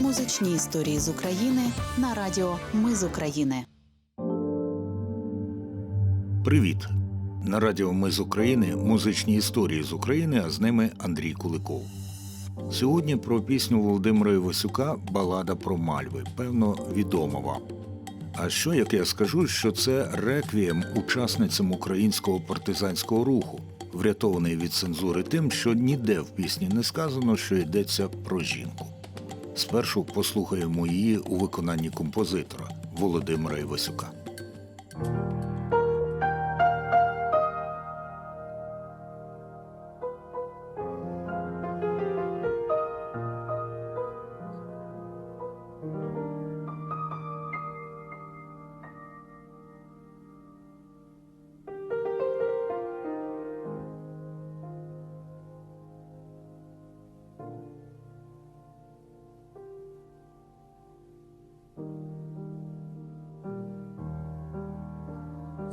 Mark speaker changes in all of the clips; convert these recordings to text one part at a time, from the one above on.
Speaker 1: Музичні історії з України на радіо Ми з України.
Speaker 2: Привіт! На радіо Ми з України музичні історії з України, а з ними Андрій Куликов. Сьогодні про пісню Володимира Івасюка Балада про Мальви. Певно, відома вам. А що як я скажу, що це реквієм учасницям українського партизанського руху, врятований від цензури тим, що ніде в пісні не сказано, що йдеться про жінку. Спершу послухаємо її у виконанні композитора Володимира Івасюка.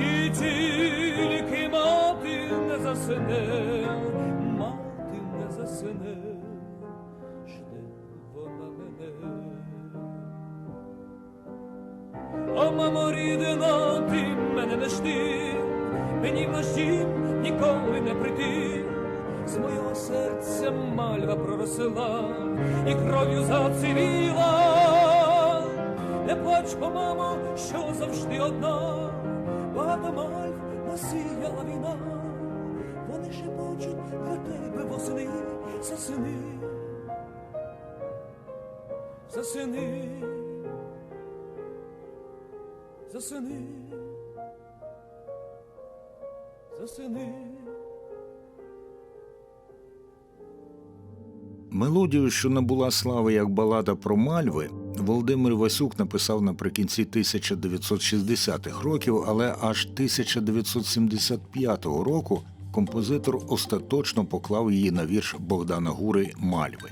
Speaker 3: І тільки мати не засне, мати не засне, жде вона мене. О, мамо рідна, ти мене не жди, мені в наш дім ніколи не прийти. З мого серця мальва проросила і кров'ю зацвіла. Не плач, бо, мамо, що завжди одна, багато мальв насіяла війна. Вони шепочуть для тебе восени, засини, засини, засини, засини.
Speaker 2: Мелодію, що набула слави як балада про мальви, Володимир Васюк написав наприкінці 1960-х років, але аж 1975 року композитор остаточно поклав її на вірш Богдана Гури Мальви.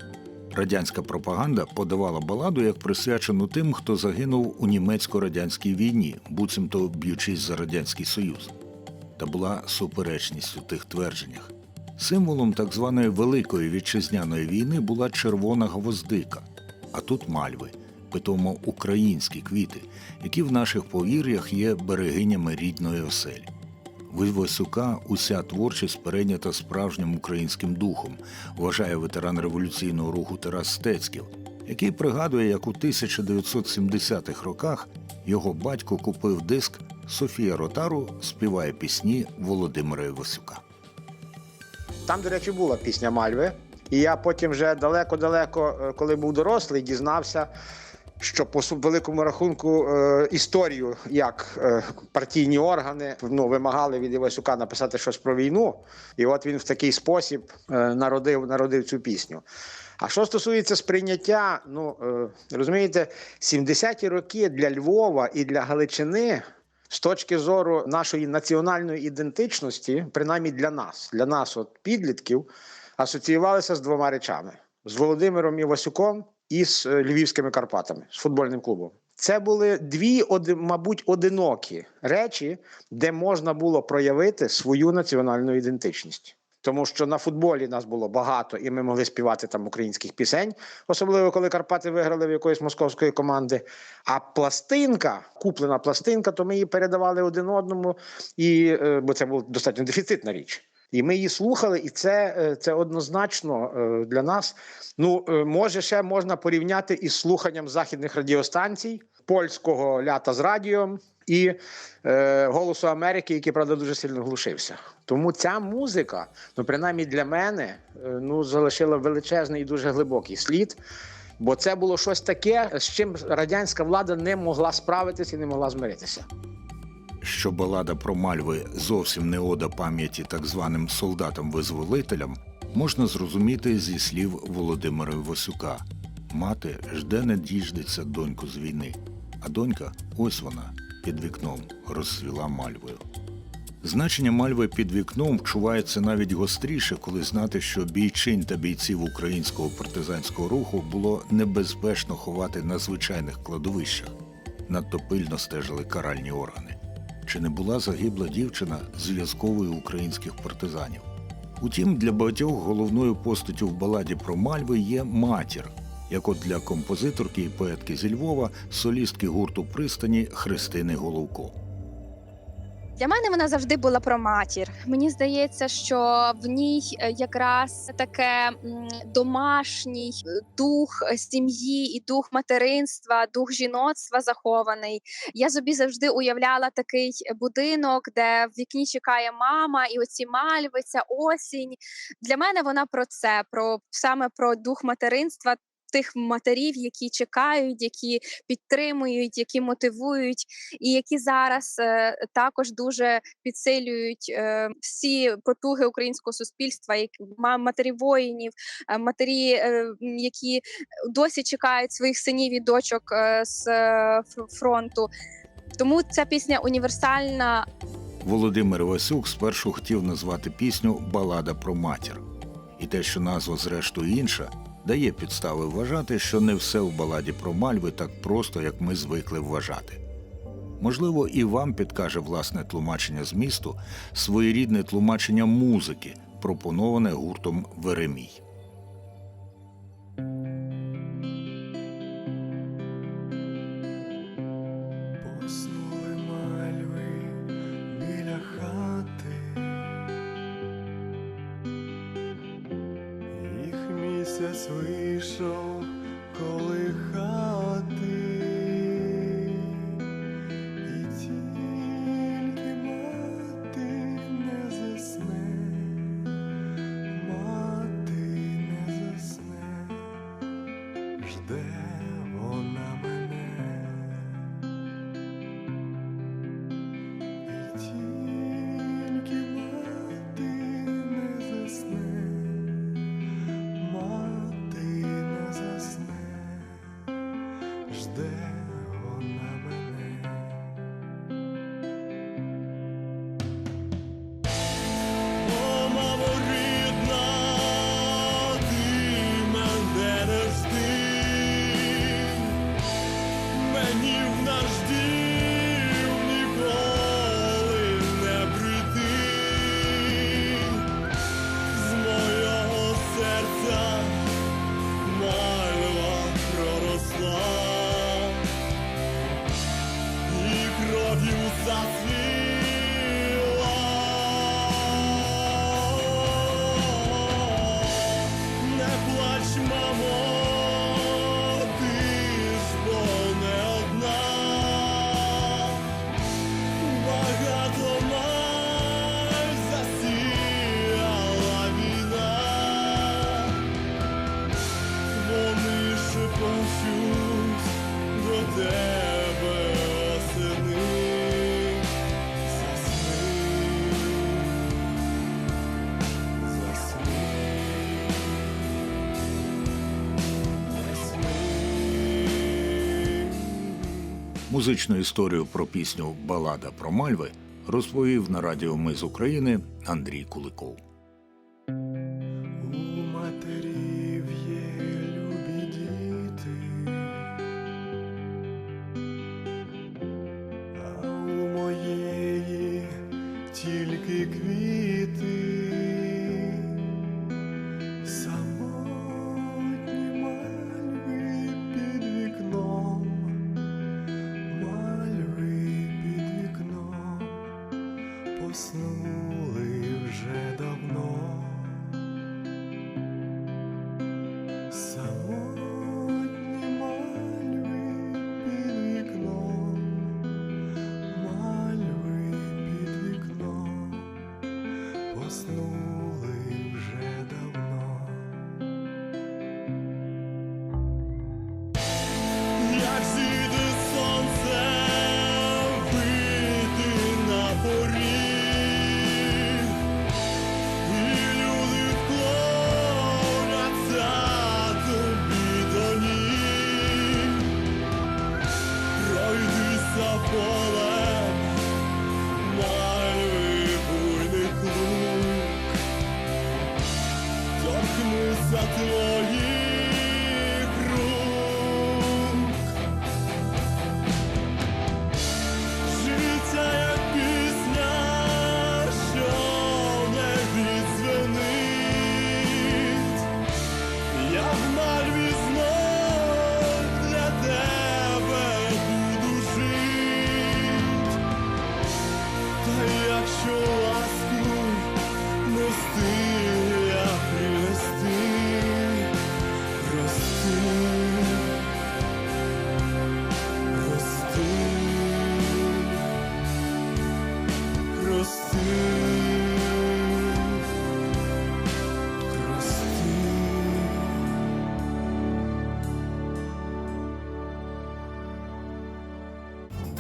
Speaker 2: Радянська пропаганда подавала баладу як присвячену тим, хто загинув у німецько-радянській війні, буцімто б'ючись за радянський союз. Та була суперечність у тих твердженнях. Символом так званої Великої вітчизняної війни була червона гвоздика, а тут мальви, питомо українські квіти, які в наших повір'ях є берегинями рідної оселі. В Івасюка уся творчість перейнята справжнім українським духом, вважає ветеран революційного руху Тарас Стецьків, який пригадує, як у 1970-х роках його батько купив диск Софія Ротару співає пісні Володимира Івасюка.
Speaker 4: Там, до речі, була пісня Мальви. І я потім вже далеко-далеко, е, коли був дорослий, дізнався, що по великому рахунку е, історію, як е, партійні органи ну, вимагали від Івасюка написати щось про війну. І от він в такий спосіб е, народив, народив цю пісню. А що стосується сприйняття, ну розумієте, 70-ті роки для Львова і для Галичини з точки зору нашої національної ідентичності, принаймні для нас, для нас, от підлітків, асоціювалися з двома речами: з Володимиром Івасюком і з е, Львівськими Карпатами, з футбольним клубом. Це були дві, мабуть, одинокі речі, де можна було проявити свою національну ідентичність. Тому що на футболі нас було багато, і ми могли співати там українських пісень, особливо коли Карпати виграли в якоїсь московської команди. А пластинка, куплена пластинка, то ми її передавали один одному, і, е, бо це була достатньо дефіцитна річ. І ми її слухали, і це, е, це однозначно е, для нас. Ну, е, може, ще можна порівняти із слуханням західних радіостанцій, польського лята з радіо і е, Голосу Америки, який, правда, дуже сильно глушився. Тому ця музика, ну принаймні для мене, ну залишила величезний і дуже глибокий слід. Бо це було щось таке, з чим радянська влада не могла справитися і не могла змиритися.
Speaker 2: Що балада про мальви зовсім не ода пам'яті так званим солдатам-визволителям, можна зрозуміти зі слів Володимира Васюка. Мати жде не діждеться доньку з війни, а донька ось вона під вікном розцвіла мальвою. Значення мальви під вікном вчувається навіть гостріше, коли знати, що бійчин та бійців українського партизанського руху було небезпечно ховати на звичайних кладовищах. Надто пильно стежили каральні органи. Чи не була загибла дівчина зв'язковою українських партизанів? Утім, для багатьох головною постаттю в баладі про Мальви є матір, як от для композиторки і поетки зі Львова, солістки гурту пристані Христини Головко.
Speaker 5: Для мене вона завжди була про матір. Мені здається, що в ній е, якраз таке домашній е, дух сім'ї і дух материнства, дух жіноцтва захований. Я собі завжди уявляла такий будинок, де в вікні чекає мама, і оці мальви, ця осінь. Для мене вона про це, про саме про дух материнства. Тих матерів, які чекають, які підтримують, які мотивують, і які зараз е, також дуже підсилюють е, всі потуги українського суспільства, як ма- матері воїнів, е, матері, е, які досі чекають своїх синів і дочок е, з е, фронту. Тому ця пісня універсальна,
Speaker 2: Володимир Васюк спершу хотів назвати пісню Балада про матір. І те, що назва зрештою інша, дає підстави вважати, що не все в баладі про Мальви так просто, як ми звикли вважати. Можливо, і вам підкаже власне тлумачення змісту, своєрідне тлумачення музики, пропоноване гуртом Веремій.
Speaker 6: Місяць вийшов
Speaker 2: Музичну історію про пісню Балада про Мальви розповів на радіо Ми з України Андрій Куликов.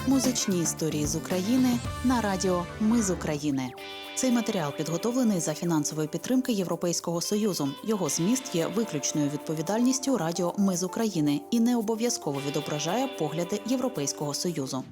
Speaker 1: Музичні історії з України на радіо Ми з України. Цей матеріал підготовлений за фінансової підтримки Європейського союзу. Його зміст є виключною відповідальністю Радіо Ми з України і не обов'язково відображає погляди Європейського союзу.